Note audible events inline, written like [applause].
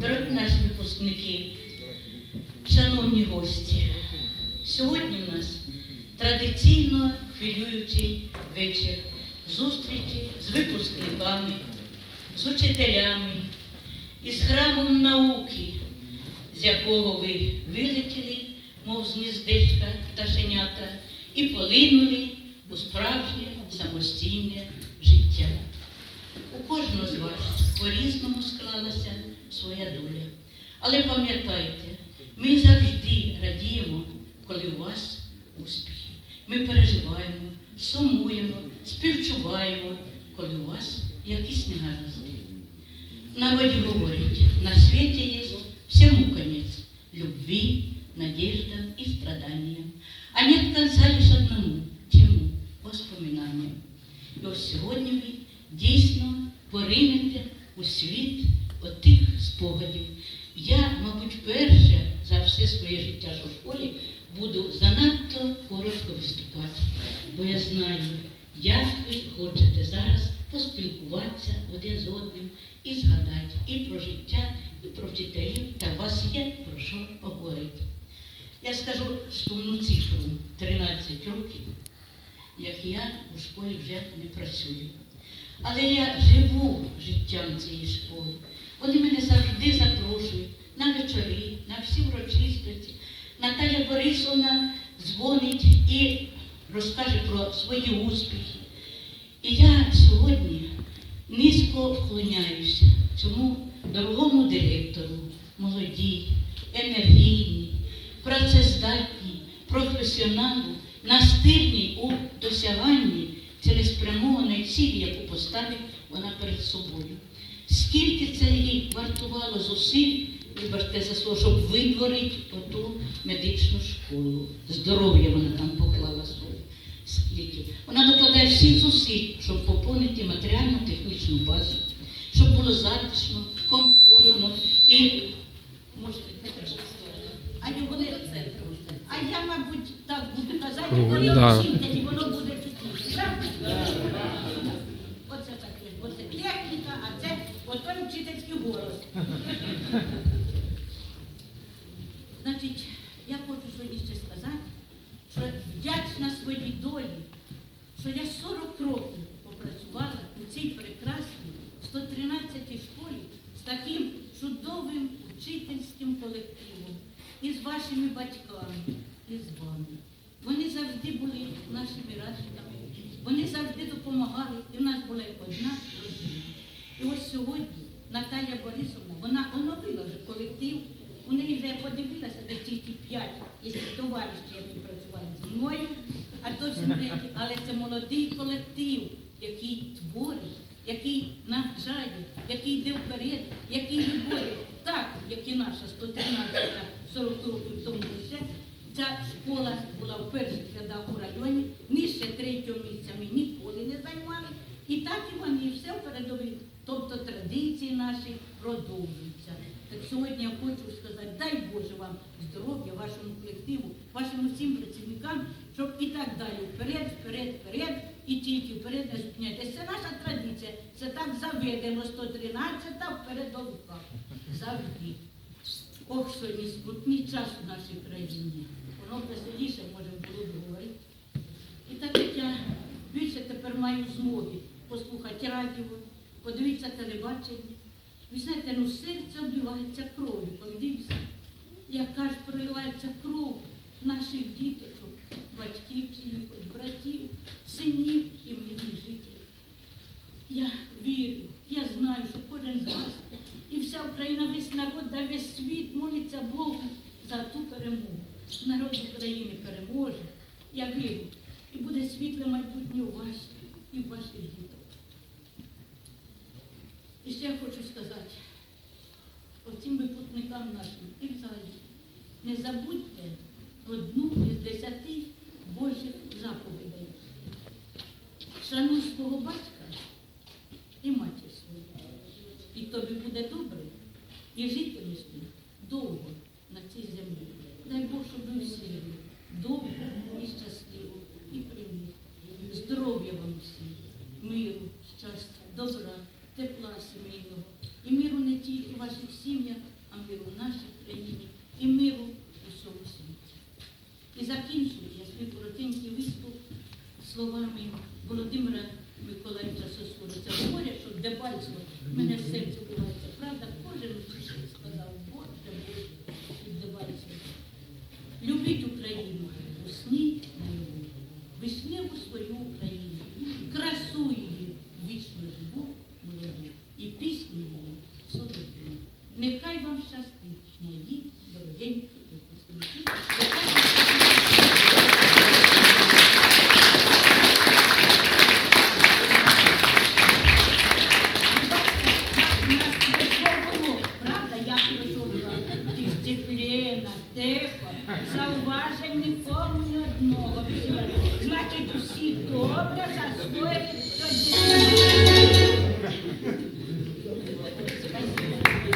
дорогі наші випускники, шановні гості, сьогодні в нас традиційно хвилюючий вечір зустрічі з випускниками, з учителями, із храмом науки, з якого ви вилетіли, мов з гніздечка пташенята, і полинули у справжнє самостійне життя. У кожного з вас по-різному склалася своя доля. Але пам'ятайте, ми завжди радіємо, коли у вас успіхи. Ми переживаємо, сумуємо, співчуваємо, коли у вас якісь негаразди. Народі говорять, на свете есть всему конец – любви, надеждам и страданиям. А нет конца лишь одному – чему? Воспоминаниям. І ось сьогодні ви дійсно поринете у світ отих спогадів. Я, мабуть, перше за все своє життя в школі буду занадто коротко виступати, бо я знаю, як ви хочете зараз поспілкуватися один з одним і згадати і про життя, і про вчителів, та у вас є про що поговорити. Я скажу сумну цифру 13 років, як я у школі вже не працюю. Але я живу життям цієї школи. Вони мене завжди запрошують на вечори, на всі урочистості. Наталя Борисовна дзвонить і розкаже про свої успіхи. І я сьогодні низько вклоняюся цьому дорогому директору, молодій, енергійній, працездатній, професіоналу, настирній у досяганні цілеспрямованої цілі, яку поставить вона перед собою. Скільки це їй вартувало зусиль, вибачте за слово, щоб витворити оту медичну школу. Здоров'я вона там поклала своє. Скільки. Вона докладає всіх зусиль, щоб поповнити матеріально-технічну базу, щоб було затишно, комфортно і можете не. А я, мабуть, так буду казати, коли да. вчитель, і воно буде чутніше. правда? Оце таке, оце техніка, а це отой вчительський голос. Значить, я хочу сьогодні ще сказати, що вдячна своїй долі, що я 40 років попрацювала у цій прекрасній 113-й школі з таким чудовим учительським колективом, і з вашими батьками, і з вами. Вони завжди були нашими радниками, вони завжди допомагали, і в нас була одна родина. І ось сьогодні Наталя Борисовна, вона оновила колектив. У неї вже я подивилася, де тільки п'ять, якщо товариші, які працювали зі мною, а то всі. [laughs] Але це молодий колектив, який творить, який навчає, який йде вперед, який любить. Так, як і наша 113 40 років тому лише. Ця школа була в перших рядах у районі, нижче третього місця ми ніколи не займали. І так і вони, все в передовій. Тобто традиції наші продовжуються. Так сьогодні я хочу сказати, дай Боже вам здоров'я, вашому колективу, вашим усім працівникам, щоб і так далі вперед, вперед, вперед, і тільки вперед не зупиняйтесь. Це наша традиція, це так заведено 113-та в передовиках. Завжди. Ох, сьогодні скрутний час у нашій країні. Воно веселіше може було б говорити. І так як я більше тепер маю змоги послухати радіо, подивитися телебачення. Ви знаєте, ну серце обливається кров'ю, дивишся, яка ж проливається кров наших діточок, батьків, братів, синів і милих жителів. Я вірю, я знаю, що кожен з вас і вся Україна, весь народ, да весь світ молиться Богу за ту перемогу. Народ України переможе. Я вірю. І буде світле майбутнє у вас і у ваших діток. І ще я хочу сказати оцим випускникам нашим і взагалі, не забудьте одну із десяти Божих заповідей. Шануй свого батька і матір свою. І тобі буде добре, і житимеш ти довго на цій землі. Дай Бог, щоб ви всі жили довго і щасливо, і примір. Здоров'я вам всім, миру, щастя, добра, тепла сімейного. І миру не тільки в ваших сім'ях, а миру в нашій країні і миру у всьому світі. І закінчую я свій коротенький виступ словами зауважень нікому ні одного. Значить, усі добре засвоїли.